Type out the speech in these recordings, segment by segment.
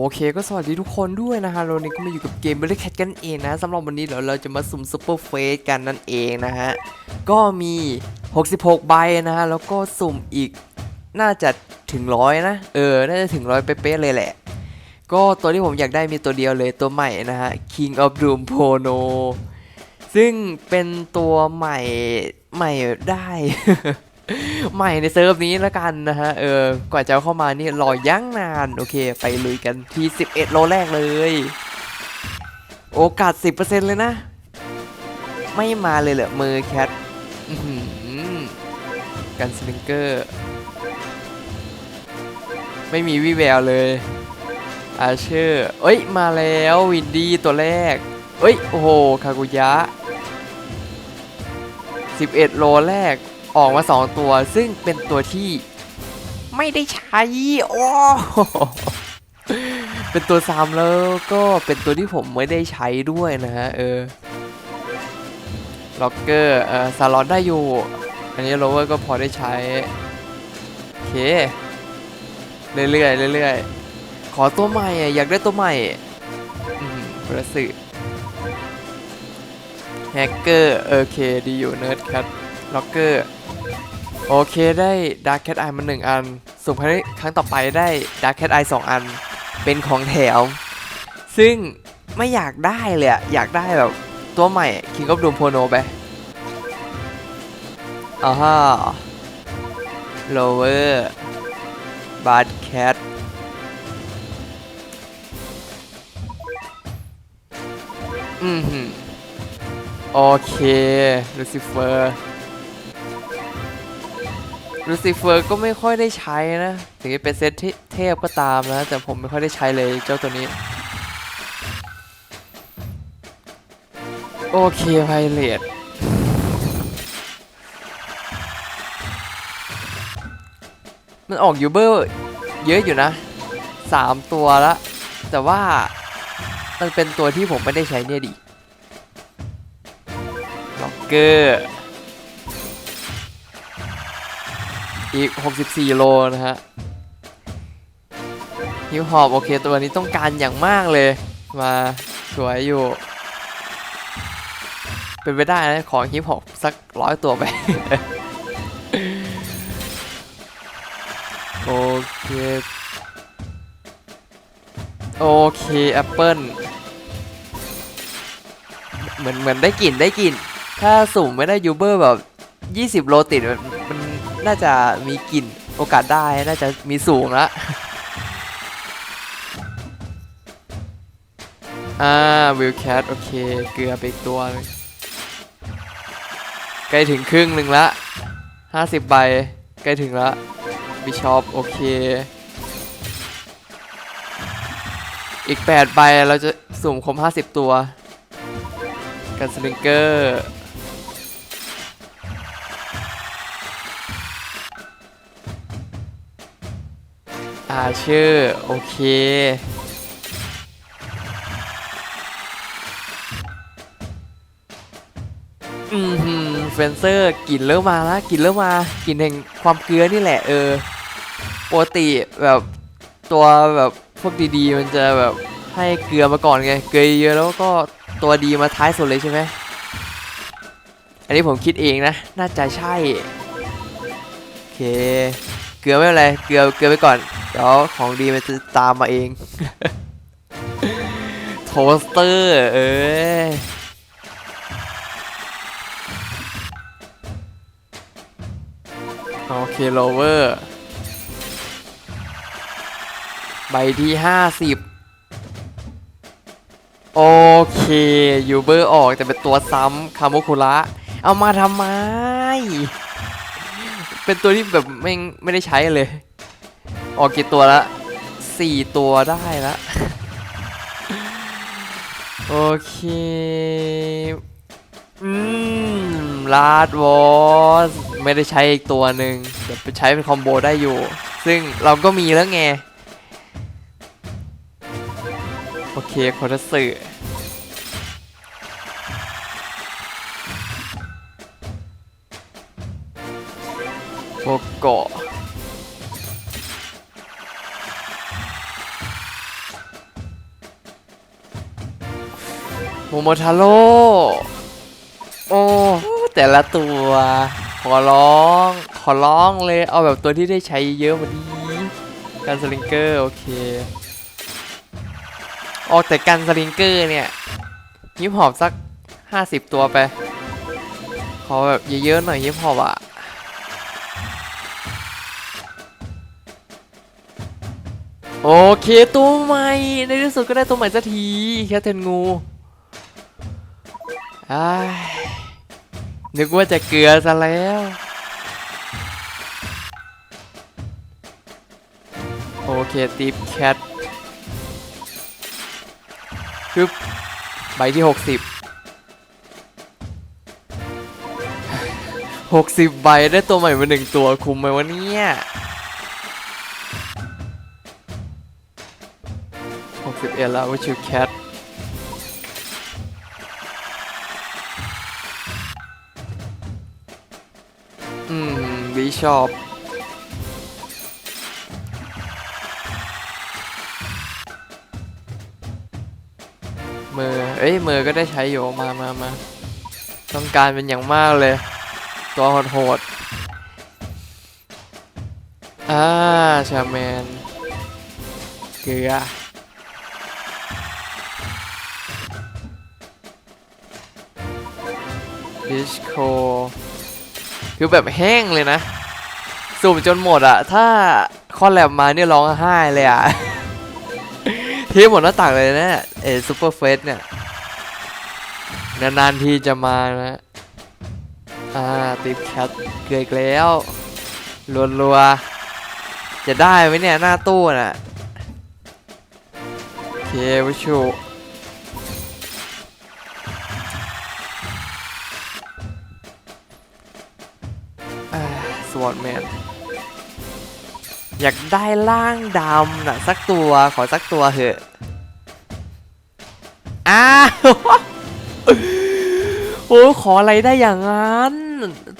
โอเคก็สวัสดีทุกคนด้วยนะฮะเรานี่ก็มาอยู่กับเกม b บ l แคทกันเองนะสำหรับวันนี้เดี๋ยวเราจะมาสุ่มซูเปอร์เฟสกันนั่นเองนะฮะ ก็มี 66 ใบนะฮะ แล้วก็สุ่มอีกน่าจะถึงร้อยนะ เออ น่าจะถึงร้อยเป๊ะๆเลยแหละ ก็ตัวที่ผมอยากได้มีตัวเดียวเลยตัวใหม่นะฮะ King of Doom Pono ซึ่งเป็นตัวใหม่ใหม่ได้ ใหม่ในเซิร์ฟนี้แล้วกันนะฮะ เออ กว่าจะเข้ามานี่รอยั้งนาน โอเค ไปลุยกันที่ 11 โลแรกเลย โอกาส 10%เลยนะ ไม่มาเลยเหรอมือแคทกันสลิงเกอร์ ไม่มีวิแววเลยอาเชอร์เอ้ย มาแล้ววินดี้ตัวแรก เอ้ย โอ้โห คากุยะ 11 โลแรก ออกมา 2 ตัว ซึ่งเป็นตัวที่ไม่ได้ใช้โอ้เป็นตัวซ้ำแล้วก็เป็นตัวที่ผมไม่ได้ใช้ด้วยนะฮะ เออ ล็อกเกอร์ เออซาลอนได้อยู่ อันนี้โรเวอร์ก็พอได้ใช้ โอเค เรื่อยๆเรื่อยๆ ขอตัวใหม่อยากได้ตัวใหม่ อืมประสิแฮกเกอร์ โอเค ดีอยู่เนิร์ดแคทล็อกเกอร์ โอเคได้ดาร์ k แคทไอมาหนึ่งอัน สุ่มครั้งครั้งต่อไปได้ดาร์ k แคทไอสองอัน เป็นของแถม ซึ่งไม่อยากได้เลยอะอยากได้แบบตัวใหม่ King of Doom Pono ไปอ่าฮะ Lower Bad Cat อืมหืมโอเคลูซิเฟอร์ ลูซิเฟอร์ก็ไม่ค่อยได้ใช้นะ ถึงจะเป็นเซตที่เทพก็ตามนะ แต่ผมไม่ค่อยได้ใช้เลยเจ้าตัวนี้ โอเคไพเรตมันออกยูเบอร์เยอะอยู่นะ 3 ตัวละ แต่ว่ามันเป็นตัวที่ผมไม่ได้ใช้เนี่ยดิล็อกเกอร์ อีก 64 โลนะฮะฮิวฮอปโอเคตัวนี้ต้องการอย่างมากเลย มาสวยอยู่ เป็นไปได้นะขอฮิปฮอปสักร้อยตัวไป โอเค โอเคแอปเปิลเหมือนเหมือนได้กลิ่นได้กลิ่น ถ้าสุ่มไม่ได้ยูเบอร์แบบ 20 โลติดมั น่าจะมีกลิ่นโอกาสได้น่าจะมีสูงละอ่าวิลแคทโอเค เกลือไปอีกตัวใกล้ถึงครึ่งหนึ่งละ50ใบใกล้ถึงละบิชอปโอเค อีก8ใบเราจะสุ่มครบ50ตัว กันสลิงเกอร์ อาชอร์โอเคอืมหืมเฟนเซอร์กลิ่นเริ่มมาแล้วกลิ่นเริ่มมากลิ่นแห่งความเกลือนี่แหละเออปกติแบบตัวแบบพวกดีๆ มันจะแบบให้เกลือมาก่อนไง เกลือเยอะแล้วก็ตัวดีมาท้ายสุดเลยใช่ไหม อันนี้ผมคิดเองนะ น่าจะใช่ โอเค เกลือไม่เป็นไร เกลือเกลือไปก่อน เดี๋ยวของดีมันจะตามมาเอง โทสเตอร์ เอ้ยโอเคโลเวอร์ ใบที่50โอเคยูเบอร์ออกแต่เป็นตัวซ้ำคาโมคุระ เอามาทำไม เป็นตัวที่แบบไม่ไม่ได้ใช้เลย ออกกี่ตัวละสี่ตัวได้ละโอเคอืมลาดวอสไม่ได้ใช้อีกตัวหนึ่งเดี๋ยวไปใช้เป็นคอมโบได้อยู่ ซึ่งเราก็มีแล้วไง โอเคโคทัสสึโกโกะ โมโมทาโร่โอ้แต่ละตัว ขอร้อง ขอร้องเลยเอาแบบตัวที่ได้ใช้เยอะกว่านี้กันสลิงเกอร์โอเคออกแต่กันสลิงเกอร์เนี่ยฮิปฮอปสัก 50 ตัวไป ขอแบบเยอะๆหน่อยฮิปฮอปอะโอเคตัวใหม่ ในที่สุดก็ได้ตัวใหม่สักทีแค่เทนงู นึกว่าจะเกลือซะแล้ว โอเคตีฟแคทคือใบที่ 60 60 ใบได้ตัวใหม่มาหนึ่งตัวคุ้มไหมวะเนี่ย61แล้วว่าชื่อแคท อืมวิชอบมือเอ้ยมือก็ได้ใช้อยู่มามามาต้องการเป็นอย่างมากเลย ตัวโหดๆอ่าชาแมน เกลือดิชโค คือแบบแห้งเลยนะ สุ่มจนหมดอะถ้าคอลแลบมาเนี่ยร้องไห้เลยอะเทหมดหน้าตักเลยนะเอซูเปอร์เฟสเนี่ยนานๆทีจะมานะอ่าติดแคทเกลือแล้วรัวๆจะได้ไหมเนี่ยหน้าตู้น่ะเควิชู วอตแมนอยากได้ร่างดำนะสักตัวขอสักตัวเถอะอ้าวโอ้ขออะไรได้อย่างนั้น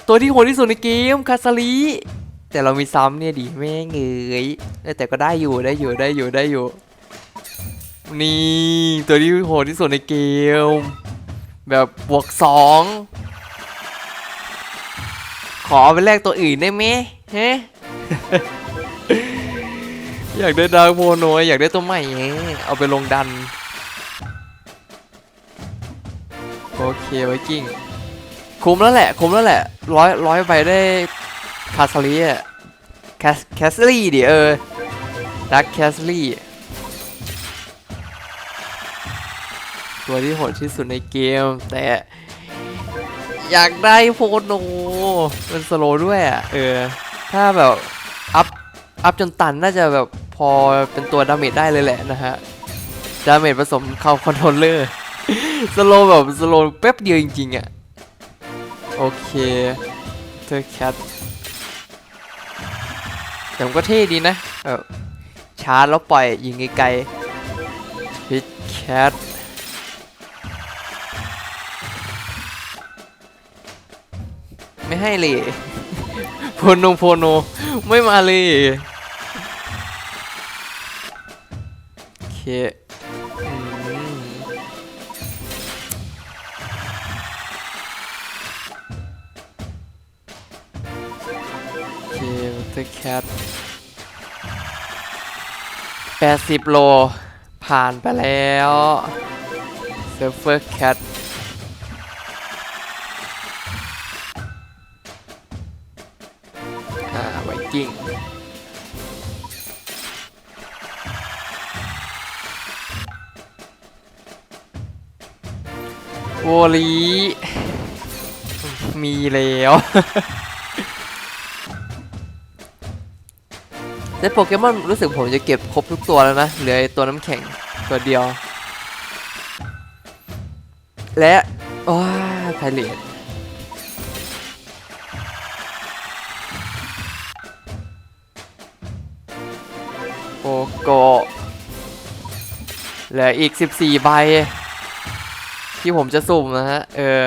ตัวที่โหดที่สุดในเกมคาสลีแต่เรามีซ้ำเนี่ยดิแม่งเอ้ยแต่ก็ได้อยู่ได้อยู่ได้อยู่ได้อยู่นี่ตัวที่โหดที่สุดในเกม แบบบวกสอง ขอไปแลกตัวอื่นได้ไหมเฮ้อยากได้ดาร์กโมโนอยากได้ตัวใหม่ไงเอาไปลงดัน โอเคไวกิ้งคุ้มแล้วแหละ คุ้มแล้วแหละร้อยร้อยไปได้คาสลีอะแคสแคสลี่ดิเออดักแคสลี่ตัวที่โหดที่สุดในเกม แต่ อยากได้โพโนมันสโลด้วยอะเออ ถ้าแบบอัพอัพจนตันน่าจะแบบพอเป็นตัวดาเมจได้เลยแหละนะฮะ ดาเมจผสมเข้าคอนโทรลเลอร์ สโลแบบสโลแป๊บเดียวจริงๆอะ โอเค เธอแคทแต่มันก็เท่ดีนะ เออชาร์จแล้วปล่อยยิงไกลๆพิชแคท ให้เลยโพโนโพโนไม่มาเลยโอเคเคเตอร์แคทแปดสิบโล ผ่านไปแล้วเซิร์ฟเวอร์แคทาไวกิ้งโวลีมีแล้วในโปเกมอนรู้สึกผมจะเก็บครบทุกตัวแล้วนะ เหลือตัวน้ำแข็งตัวเดียว และว้าไพเรต โอโกเหลืออีก 14 ใบ ที่ผมจะสุ่มนะฮะ เออ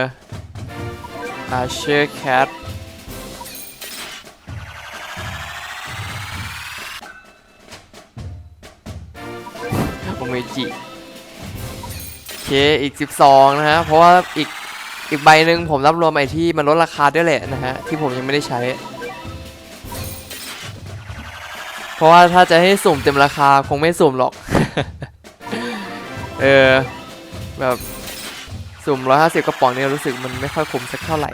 อาเชอร์แคทโอเมจิเค อีก 12 นะฮะ เพราะว่าอีกอีกใบหนึ่งผมรับรวมไอที่มันลดราคาด้วยแหละนะฮะ ที่ผมยังไม่ได้ใช้ เพราะว่าถ้าจะให้สุ่มเต็มราคาคงไม่สุ่มหรอก เออ แบบสุ่ม 150 กระป๋องเนี่ยรู้สึกมันไม่ค่อยคุ้มสักเท่าไหร่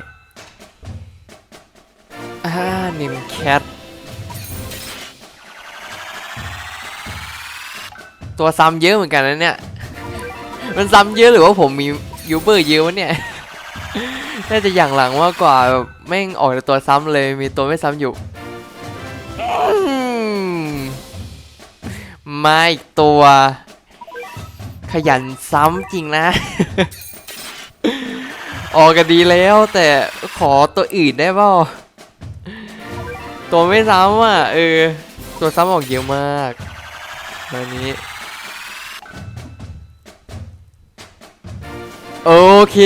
อ่า นิมแคท ตัวซ้ำเยอะเหมือนกันนะเนี่ย มันซ้ำเยอะหรือว่าผมมียูเบอร์เยอะวะเนี่ย น่าจะอย่างหลังมากกว่าแบบแม่งออกแต่ตัวซ้ำเลยมีตัวไม่ซ้ำอยู่ มาอีกตัว ขยันซ้ำจริงนะ ออกกันดีแล้วแต่ขอตัวอื่นได้เปล่า ตัวไม่ซ้ำอะ เออ ตัวซ้ำออกเยอะมากวันนี้ โอเค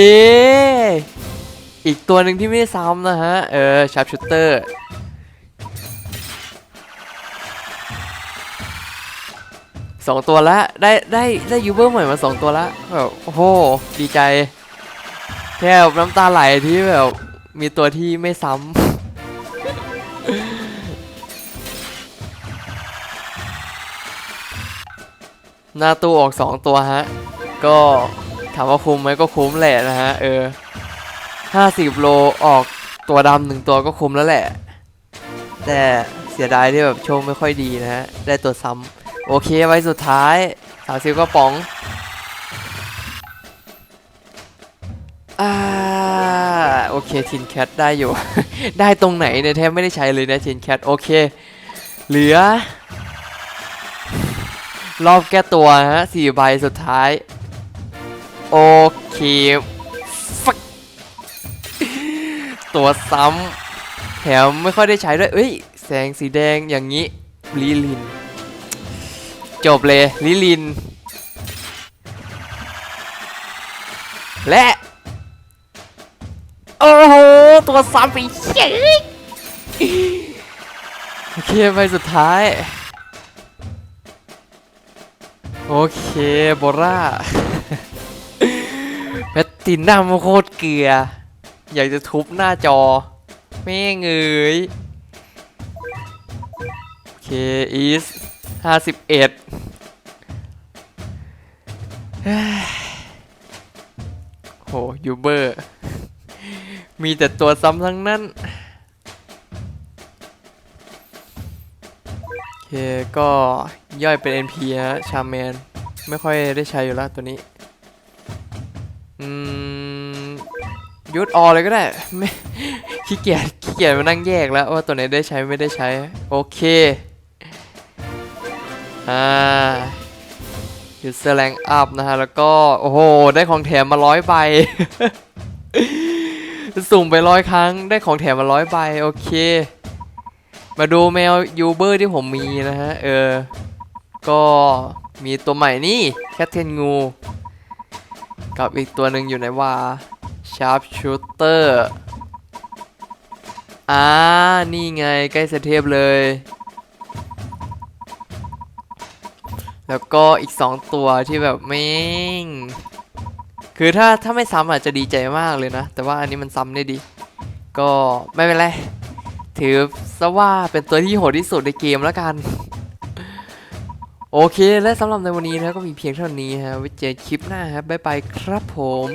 อีกตัวหนึ่งที่ไม่ซ้ำนะฮะ เออชาร์ปชูเตอร์ สองตัวละได้ได้ได้ยูเบอร์ใหม่มาสองตัวละแบบโอ้โหดีใจแค่แบน้ำตาไหลที่แบบมีตัวที่ไม่ซ้ำหน้าตู้ออก2ตัวฮะ ก็ถามว่าคุ้มไหมก็คุ้มแหละนะฮะ เออ50โลออกตัวดำหนึ่งตัวก็คุ้มแล้วแหละ แต่เสียดายที่แบบโชคไม่ค่อยดีนะฮะ ได้ตัวซ้ำ โอเคไว้สุดท้าย30กระป๋องอ่าโอเคทินแคทได้อยู่ ได้ตรงไหนเนี่ยแทบไม่ได้ใช้เลยนะทินแคทโอเค เหลือ รอบแก้ตัวฮะสี่ใบสุดท้าย โอเคฟักตัวซ้ำแถมไม่ค่อยได้ใช้ด้วยเอ้ย แสงสีแดงอย่างนี้ลิลิน จบเลยลิลิน และ โอ้โห ตัวซ้ำไปเฉยโอเคใบสุดท้าย โอเคโบราแพตตินัมโคตรเกลือ อยากจะทุบหน้าจอแม่เอ้ยโอเคอีส ห้าสิบเอ็ดโหยูเบอร์ มีแต่ตัวซ้ำทั้งนั้น โอเค ก็ย่อยเป็น NP ฮะชาแมน ไม่ค่อยได้ใช้อยู่แล้วตัวนี้ อืม ยุดออเลยก็ได้ ไม่ขี้เกียจขี้เกียจมานั่งแยกแล้วว่าตัวไหนได้ใช้ไม่ได้ใช้ โอเค อ่ายูเซอร์แรงอัพนะฮะ แล้วก็ โอ้โห ได้ของแถมมาร้อยใบ สุ่มไปร้อยครั้ง ได้ของแถมมาร้อยใบ โอเค มาดูแมวยูเบอร์ที่ผมมีนะฮะ เออ ก็มีตัวใหม่นี่ แคทเทนงู กับอีกตัวหนึ่งอยู่ในว่าชาร์ปชูเตอร์อ่า นี่ไง ใกล้เซตเทพเลย แล้วก็อีก 2 ตัวที่แบบแม่งคือถ้าถ้าไม่ซ้ำอาจจะดีใจมากเลยนะ แต่ว่าอันนี้มันซ้ำได้ดี ก็ไม่เป็นไร ถือซะว่าเป็นตัวที่โหดที่สุดในเกมแล้วกัน โอเคและสำหรับในวันนี้นะก็มีเพียงเท่านี้ฮะไว้เจอคลิปหน้าครับบ๊ายบายครับผม